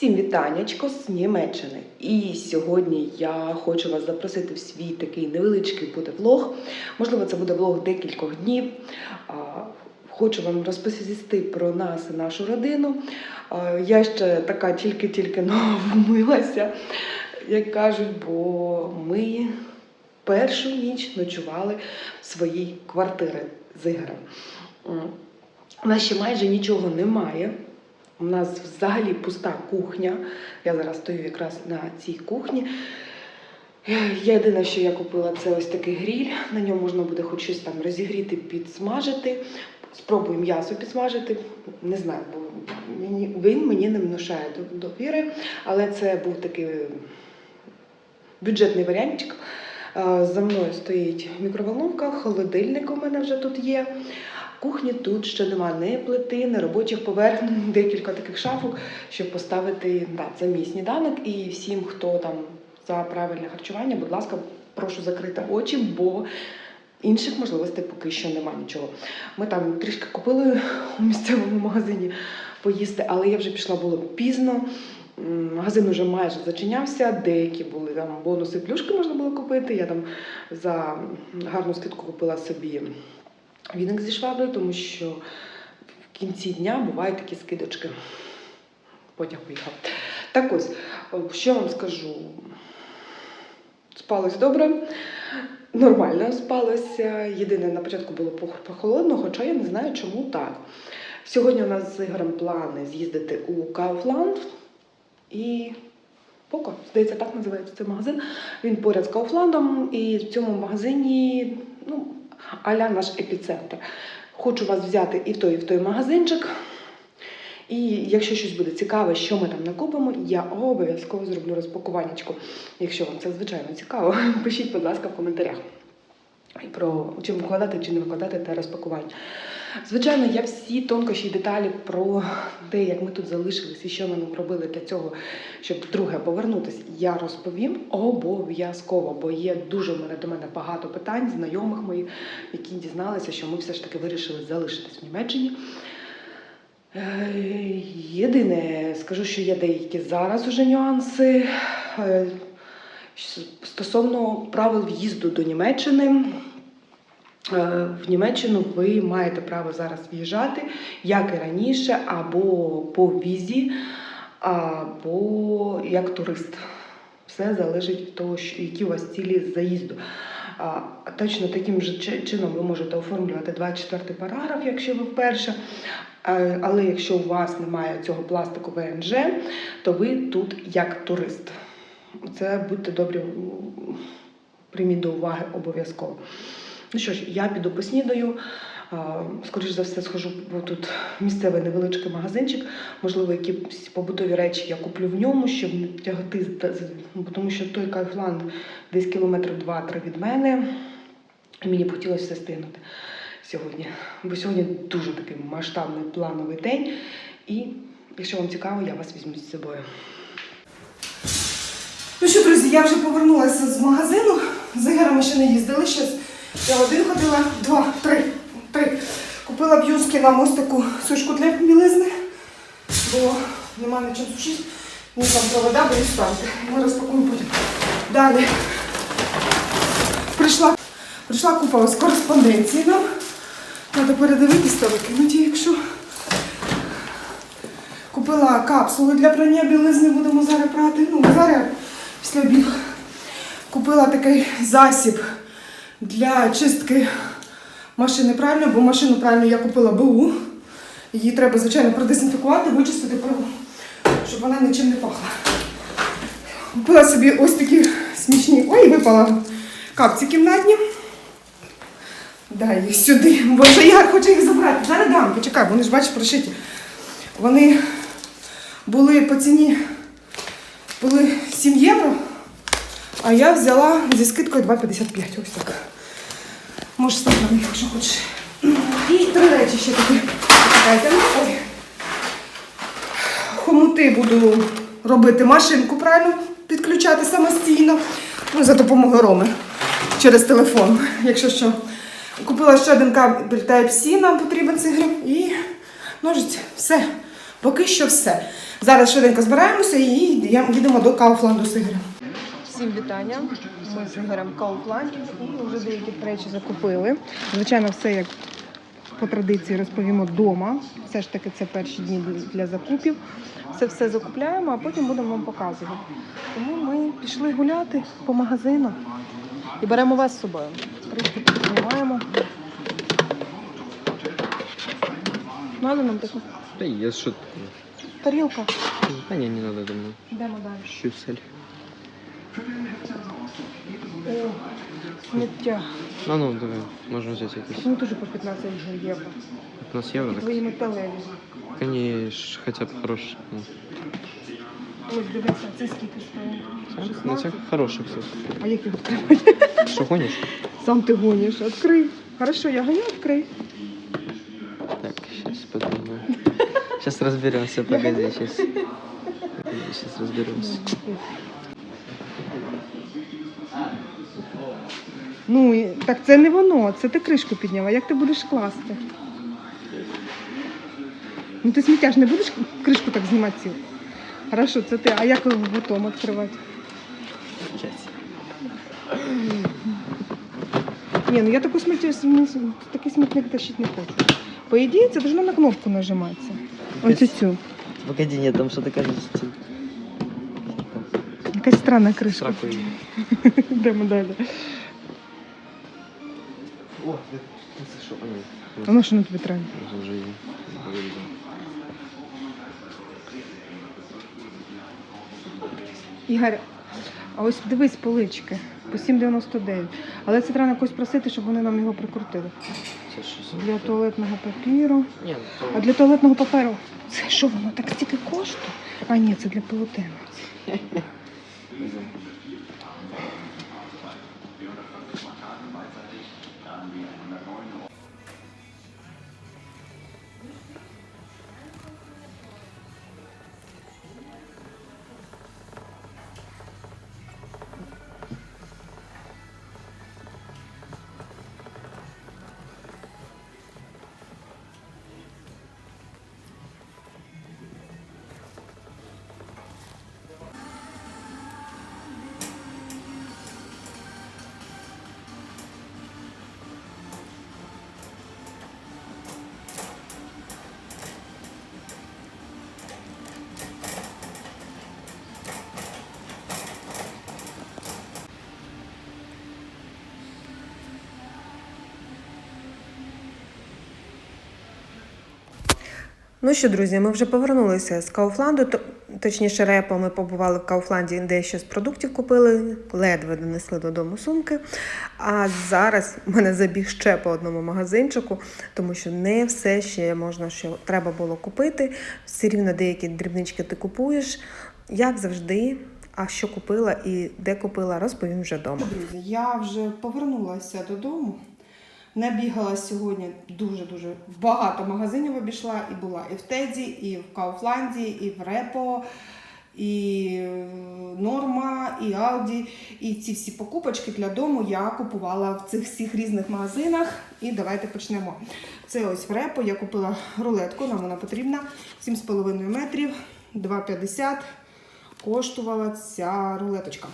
Всім вітаннячко з Німеччини. І сьогодні я хочу вас запросити в свій такий невеличкий буде влог. Можливо, це буде влог декількох днів. Хочу вам розповісти про нас і нашу родину. Я ще така тільки-тільки вмилася, як кажуть, бо ми першу ніч ночували в своїй квартирі з Ігорем. У нас ще майже нічого немає. У нас взагалі пуста кухня. Я зараз стою якраз на цій кухні. Єдине, що я купила, це ось такий гріль. На ньому можна буде хоч щось там розігріти, підсмажити. Спробую м'ясо підсмажити. Не знаю, бо він мені не внушає довіри, але це був такий бюджетний варіантик. Е, За мною стоїть мікроволновка, холодильник у мене вже тут є. Кухні тут ще нема ні плити, ні робочих поверхень, декілька таких шафок, щоб поставити да, це мій сніданок. І всім, хто там за правильне харчування, будь ласка, прошу закрити очі, бо інших можливостей поки що нема нічого. Ми там трішки купили у місцевому магазині поїсти, але я вже пішла було пізно. Магазин вже майже зачинявся, деякі були там бонуси, плюшки можна було купити. Я там за гарну скидку купила собі віник зі шваброю, тому що в кінці дня бувають такі скидочки. Потяг поїхав. Так ось, що вам скажу? Спалось добре, нормально спалося. Єдине, на початку було пох- прохолодно, хоча я не знаю, чому так. Сьогодні у нас з Ігорем плани з'їздити у Кауфланд і Поко, здається, так називається цей магазин. Він поряд з Кауфландом, і в цьому магазині ну, аля наш епіцентр. Хочу вас взяти і в той, і в той магазинчик. І якщо щось буде цікаве, що ми там накупимо, я обов'язково зроблю розпакуваннячку. Якщо вам це звичайно цікаво, пишіть, будь ласка, в коментарях. Про чим викладати, чи не викладати те розпакування. Звичайно, я всі тонкощі і деталі про те, як ми тут залишились і що ми робили для цього, щоб вдруге повернутися, я розповім обов'язково, бо є дуже мене до мене багато питань, знайомих моїх, які дізналися, що ми все ж таки вирішили залишитись в Німеччині. Е, Єдине, скажу, що є деякі зараз уже нюанси. Е, Стосовно правил в'їзду до Німеччини, в Німеччину ви маєте право зараз в'їжджати, як і раніше, або по візі, або як турист. Все залежить від того, які у вас цілі заїзду. Точно таким же чином ви можете оформлювати 24 параграф, якщо ви вперше. Е, Але якщо у вас немає цього пластику ВНЖ, то ви тут як турист. Це будьте добрі, прийміть до уваги обов'язково. Ну що ж, я піду поснідаю. А, Скоріш за все, схожу, бо тут місцевий невеличкий магазинчик. Можливо, якісь побутові речі я куплю в ньому, щоб не тягати, тому що той Кайфланд десь кілометрів 2-3 від мене. І мені б хотілося все стигнути сьогодні. Бо сьогодні дуже такий масштабний плановий день. І якщо вам цікаво, я вас візьму з собою. Ну що, друзі, я вже повернулася з магазину. З Ігорем ще не їздили. Щас я один ходила, два, три. три. Купила б'юзки нам ось таку сушку для білизни, бо нема на чим сушити. Ні там провода, бо ставити. Ми розпакуємо потім. Далі. Прийшла, прийшла купа ось кореспонденції нам. Треба передивитись та викинути, якщо. Купила капсули для прання білизни, будемо зараз прати. Ну, зараз після обіду. Купила такий засіб для чистки машини пральної, бо машину пральну я купила БУ. Її треба, звичайно, продезінфікувати, вичистити, щоб вона нічим не пахла. Купила собі ось такі смішні. Ой, випала капці кімнатні. Дай їх сюди. Боже, я хочу їх забрати. Зараз дам, почекай, вони ж бачиш прошиті. Вони були по ціні були 7 євро, а я взяла зі скидкою 2,55. Ось так. Можеш на них, якщо хочеш. І три речі ще такі. Ой. Хомути буду робити машинку правильно, підключати самостійно. Ну, за допомогою Роми через телефон, якщо що. Купила ще один кабель Type-C, нам потрібен цей гриб. І ножиці. Все. Поки що все. Зараз швиденько збираємося і їдемо до Кауфланду з Ігорем. Всім вітання. Ми з Ігорем в Кауфланді і вже деякі речі закупили. Звичайно, все як по традиції розповімо вдома. Все ж таки це перші дні для закупів. Це все закупляємо, а потім будемо вам показувати. Тому ми пішли гуляти по магазинам і беремо вас з собою. Трішки знімаємо. Надо нам таку Да я что тарілка. Да не, не надо, думаю. Йдемо далі. Щусель. О, сміття. А ну, давай, можем взять якийсь. Ну теж по 15 євро. 15 євро, так? Твої металеві. Конечно, хотя б хороший. Ну, Ось дивися, це скільки стоїть? це, ну, це хороший, кстати. А як його відкривати? Що гониш? Сам ти гониш, відкрий. Хорошо, я гоню, відкрий. Так, сейчас подумаю. Сейчас разберемся, погоди, сейчас. Сейчас разберемся. Ну, так це не воно, це ти кришку підняла. Як ти будеш класти? Ну ти сміття ж не будеш кришку так знімати цілу? Хорошо, це ти. А як його готом відкривати? Ні, ну я таку сміття, такий смітник тащити не хочу. По ідеї, це должно на кнопку нажиматися. Ось цю. Погоди, нет, там что-то кажется. Якась странна кришка. Йдемо далі. О, это что? А, ну що на тобі треба? уже. Ігор, а ось дивись полички по 7,99. Але це треба на когось просити, щоб вони нам його прикрутили. Це 600. Для туалетного папіру. Ні, ну, А для туалетного паперу. Це що воно так стільки коштує? А ні, це для полотенець. mhm Ну що, друзі, ми вже повернулися з Кауфланду, то- точніше, репо ми побували в Кауфланді, дещо з продуктів купили, ледве донесли додому сумки. А зараз в мене забіг ще по одному магазинчику, тому що не все ще можна, що треба було купити. Все рівно деякі дрібнички ти купуєш. Як завжди, а що купила і де купила, розповім вже вдома. Друзі, я вже повернулася додому. Не бігала сьогодні дуже-дуже багато магазинів обійшла. І була і в Теді, і в Кауфланді, і в Репо, і Норма, і Алді. І ці всі покупочки для дому я купувала в цих всіх різних магазинах. І давайте почнемо. Це ось в Репо. Я купила рулетку, нам вона потрібна. 7,5 метрів, 2,50 коштувала ця рулеточка.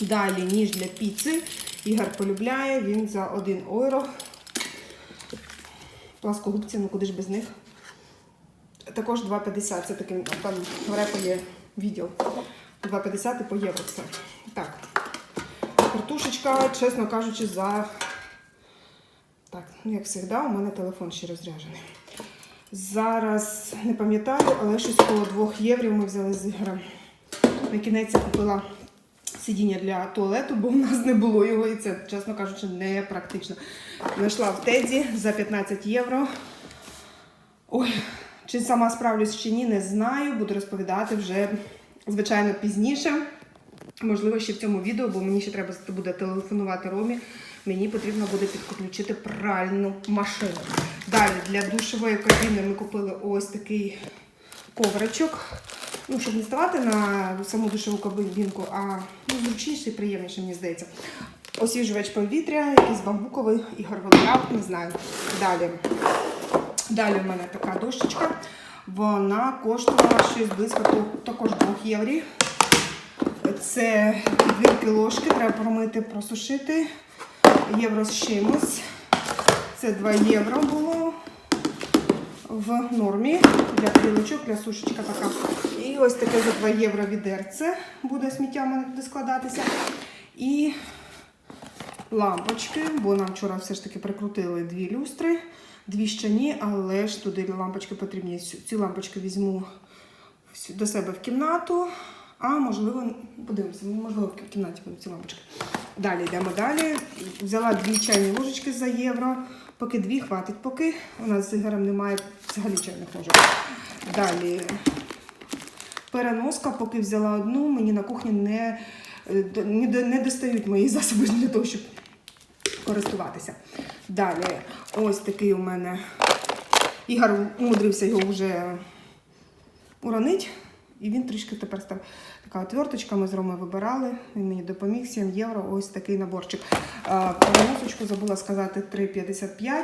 Далі ніж для піци. Ігор полюбляє, він за 1 євро. Пласкогубці, ну куди ж без них. Також 2,50. Це таким там в репо відділ. 2,50 і по євро все. Так. Картушечка, чесно кажучи, за. Так, ну як завжди, у мене телефон ще розряджений. Зараз не пам'ятаю, але щось коло 2 євро ми взяли з Ігорем. На кінець я купила сидіння для туалету, бо у нас не було його, і це, чесно кажучи, не практично. Знайшла в Теді за 15 євро. Ой, чи сама справлюсь чи ні, не знаю. Буду розповідати вже, звичайно, пізніше. Можливо, ще в цьому відео, бо мені ще треба буде телефонувати Ромі. Мені потрібно буде підключити пральну машину. Далі для душової кабіни ми купили ось такий ковричок. Ну, щоб не ставати на саму душову кабінку, а ну, зручніше і приємніше, мені здається. Освіжувач повітря, якийсь бамбуковий і горводрав, не знаю. Далі. Далі в мене така дощечка. Вона коштувала щось близько також 2 євро. Це дві ложки, треба промити, просушити. Євро з чимось. Це 2 євро було в нормі для тарілочок, для сушечка така. І ось таке за 2 євро відерце буде сміття мене складатися. І лампочки, бо нам вчора все ж таки прикрутили дві люстри, дві ще але ж туди лампочки потрібні. Ці лампочки візьму до себе в кімнату, а можливо, подивимося, можливо, в кімнаті будуть ці лампочки. Далі йдемо далі. Взяла дві чайні ложечки за євро, поки дві хватить, поки у нас з Ігорем немає взагалі чайних ложок. Далі переноска, поки взяла одну, мені на кухні не, не, не достають мої засоби для того, щоб користуватися. Далі, ось такий у мене Ігор умудрився його вже уронить. І він трішки тепер став така отверточка. Ми з Ромою вибирали. Він мені допоміг 7 євро. Ось такий наборчик. А, Переносочку забула сказати 3,55,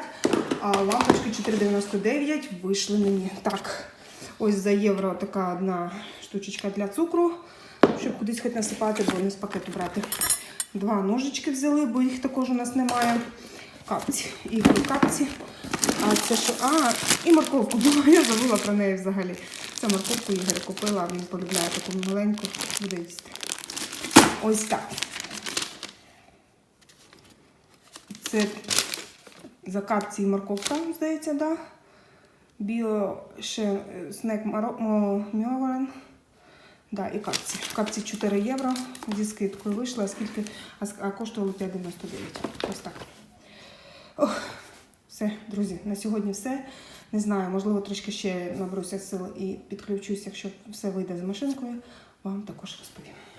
а лампочки 4,99 вийшли мені. Так, ось за євро така одна штучечка для цукру, щоб кудись хоч насипати, бо не з пакету брати. Два ножички взяли, бо їх також у нас немає. Капці. Ігор капці. А це що? А, і морковку була. Я забула про неї взагалі. Це морковку Ігор купила, він полюбляє таку маленьку, буде їсти. Ось так. Це за капці і морковка, здається, да? Біо ще е, снек мьовен. Да, і капці. Капці 4 євро зі скидкою вийшла, а скільки, а, коштувало 5,99. Ось так. Ох, все, друзі, на сьогодні все. Не знаю, можливо, трішки ще наберуся сил і підключусь, якщо все вийде з машинкою, вам також розповім.